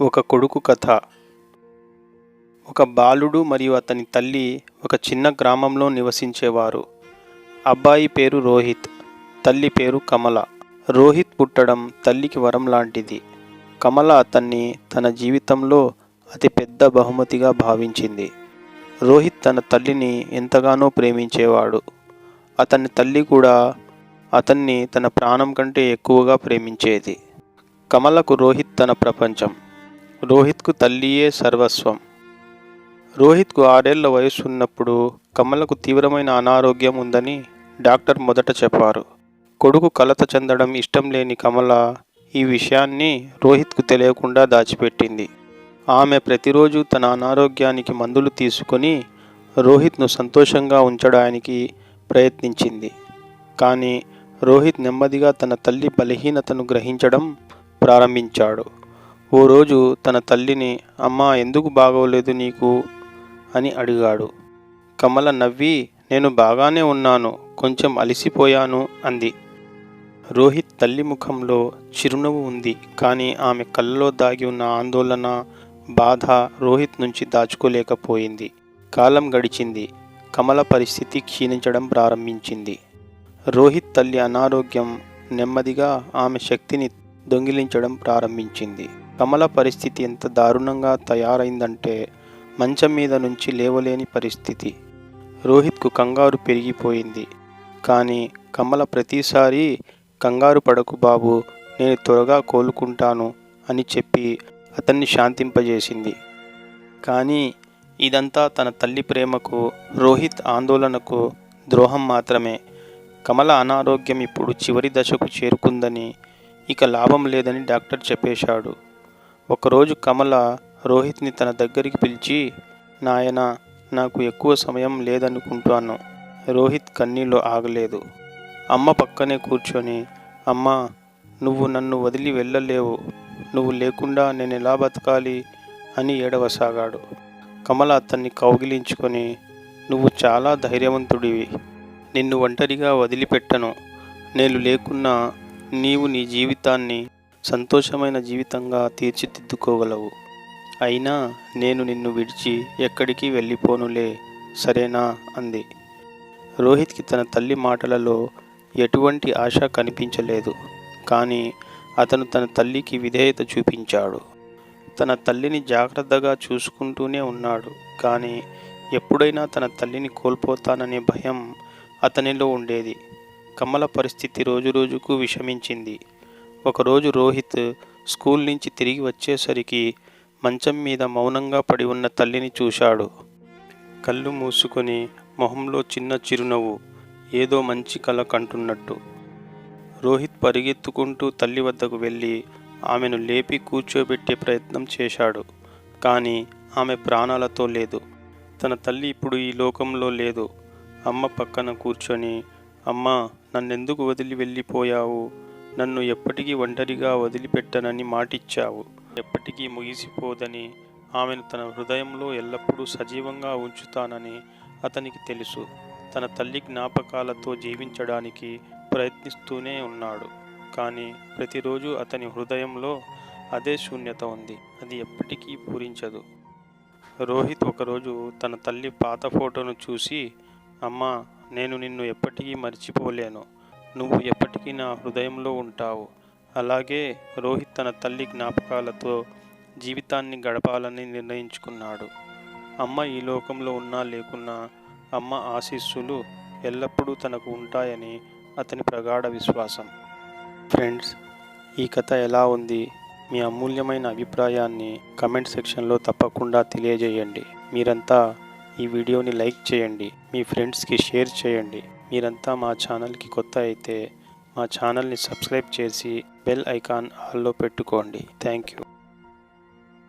ఒక కొడుకు కథ. ఒక బాలుడు మరియు అతని తల్లి ఒక చిన్న గ్రామంలో నివసించేవారు. అబ్బాయి పేరు రోహిత్ తల్లి పేరు కమల. రోహిత్ పుట్టడం తల్లికి వరం లాంటిది. కమల అతన్ని తన జీవితంలో అతి పెద్ద బహుమతిగా భావించింది. రోహిత్ తన తల్లిని ఎంతగానో ప్రేమించేవాడు. అతని తల్లి కూడా అతన్ని తన ప్రాణం కంటే ఎక్కువగా ప్రేమించేది. కమలకు రోహిత్ తన ప్రపంచం. రోహిత్కు తల్లియే సర్వస్వం. రోహిత్కు ఆరేళ్ళ వయసు ఉన్నప్పుడు కమలకు తీవ్రమైన అనారోగ్యం ఉందని డాక్టర్ మొదట చెప్పారు. కొడుకు కలత చెందడం ఇష్టం లేని కమల ఈ విషయాన్ని రోహిత్కు తెలియకుండా దాచిపెట్టింది. ఆమె ప్రతిరోజు తన అనారోగ్యానికి మందులు తీసుకొని రోహిత్ను సంతోషంగా ఉంచడానికి ప్రయత్నించింది. కానీ రోహిత్ నెమ్మదిగా తన తల్లి బలహీనతను గ్రహించడం ప్రారంభించాడు. ఓ రోజు తన తల్లిని అమ్మా ఎందుకు బాగోలేదు నీకు? అని అడిగాడు. కమల నవ్వి నేను బాగానే ఉన్నాను కొంచెం అలసిపోయాను అంది. రోహిత్ తల్లి ముఖంలో చిరునవ్వు ఉంది కానీ ఆమె కళ్ళలో దాగి ఉన్న ఆందోళన బాధ రోహిత్ నుంచి దాచుకోలేకపోయింది. కాలం గడిచింది కమల పరిస్థితి క్షీణించడం ప్రారంభించింది. రోహిత్ తల్లి అనారోగ్యం నెమ్మదిగా ఆమె శక్తిని దొంగిలించడం ప్రారంభించింది. కమల పరిస్థితి ఎంత దారుణంగా తయారైందంటే మంచం మీద నుంచి లేవలేని పరిస్థితి. రోహిత్కు కంగారు పెరిగిపోయింది. కానీ కమల ప్రతిసారి కంగారు పడకు బాబు నేను త్వరగా కోలుకుంటాను అని చెప్పి అతన్ని శాంతింపజేసింది. కానీ ఇదంతా తన తల్లి ప్రేమకు రోహిత్ ఆందోళనకు ద్రోహం మాత్రమే. కమల అనారోగ్యం ఇప్పుడు చివరి దశకు చేరుకుందని ఇక లాభం లేదని డాక్టర్ చెప్పేశాడు. ఒకరోజు కమల రోహిత్ని తన దగ్గరికి పిలిచి నాయన నాకు ఎక్కువ సమయం లేదనుకుంటాను. రోహిత్ కన్నీళ్ళు ఆగలేదు. అమ్మ పక్కనే కూర్చొని అమ్మ నువ్వు నన్ను వదిలి వెళ్ళలేవు. నువ్వు లేకుండా నేను ఎలా బతకాలి? అని ఏడవసాగాడు. కమల అతన్ని కౌగిలించుకొని నువ్వు చాలా ధైర్యవంతుడివి. నిన్ను ఒంటరిగా వదిలిపెట్టను. నేను లేకున్నా నీవు నీ జీవితాన్ని సంతోషమైన జీవితంగా తీర్చిదిద్దుకోగలవు. అయినా నేను నిన్ను విడిచి ఎక్కడికి వెళ్ళిపోనులే సరేనా? అంది. రోహిత్కి తన తల్లి మాటలలో ఎటువంటి ఆశ కనిపించలేదు. కానీ అతను తన తల్లికి విధేయత చూపించాడు. తన తల్లిని జాగ్రత్తగా చూసుకుంటూనే ఉన్నాడు. కానీ ఎప్పుడైనా తన తల్లిని కోల్పోతాననే భయం అతనిలో ఉండేది. కమల పరిస్థితి రోజురోజుకు విషమించింది. ఒకరోజు రోహిత్ స్కూల్ నుంచి తిరిగి వచ్చేసరికి మంచం మీద మౌనంగా పడి ఉన్న తల్లిని చూశాడు. కళ్ళు మూసుకొని మొహంలో చిన్న చిరునవ్వు ఏదో మంచి కల కంటున్నట్టు. రోహిత్ పరిగెత్తుకుంటూ తల్లి వద్దకు వెళ్ళి ఆమెను లేపి కూర్చోబెట్టే ప్రయత్నం చేశాడు. కానీ ఆమె ప్రాణాలతో లేదు. తన తల్లి ఇప్పుడు ఈ లోకంలో లేదు. అమ్మ పక్కన కూర్చొని అమ్మ నన్నెందుకు వదిలి వెళ్ళిపోయావు? నన్ను ఎప్పటికీ ఒంటరిగా వదిలిపెట్టనని మాటిచ్చావు. ఎప్పటికీ ముగిసిపోదని ఆమెను తన హృదయంలో ఎల్లప్పుడూ సజీవంగా ఉంచుతానని అతనికి తెలుసు. తన తల్లి జ్ఞాపకాలతో జీవించడానికి ప్రయత్నిస్తూనే ఉన్నాడు. కానీ ప్రతిరోజు అతని హృదయంలో అదే శూన్యత ఉంది. అది ఎప్పటికీ పూరించదు. రోహిత్ ఒకరోజు తన తల్లి పాత ఫోటోను చూసి అమ్మా నేను నిన్ను ఎప్పటికీ మర్చిపోలేను. నువ్వు ఎప్పటికీ నా హృదయంలో ఉంటావు. అలాగే రోహిత్ తన తల్లి జ్ఞాపకాలతో జీవితాన్ని గడపాలని నిర్ణయించుకున్నాడు. అమ్మ ఈ లోకంలో ఉన్నా లేకున్నా అమ్మ ఆశీస్సులు ఎల్లప్పుడూ తనకు ఉంటాయని అతని ప్రగాఢ విశ్వాసం. ఫ్రెండ్స్ ఈ కథ ఎలా ఉంది? మీ అమూల్యమైన అభిప్రాయాన్ని కమెంట్ సెక్షన్లో తప్పకుండా తెలియజేయండి. మీరంతా ఈ వీడియోని లైక్ చేయండి. మీ ఫ్రెండ్స్కి షేర్ చేయండి. మీరంతా మా ఛానల్కి కొత్త అయితే మా ఛానల్ని సబ్స్క్రైబ్ చేసి బెల్ ఐకాన్ ఆల్లో పెట్టుకోండి. Thank you.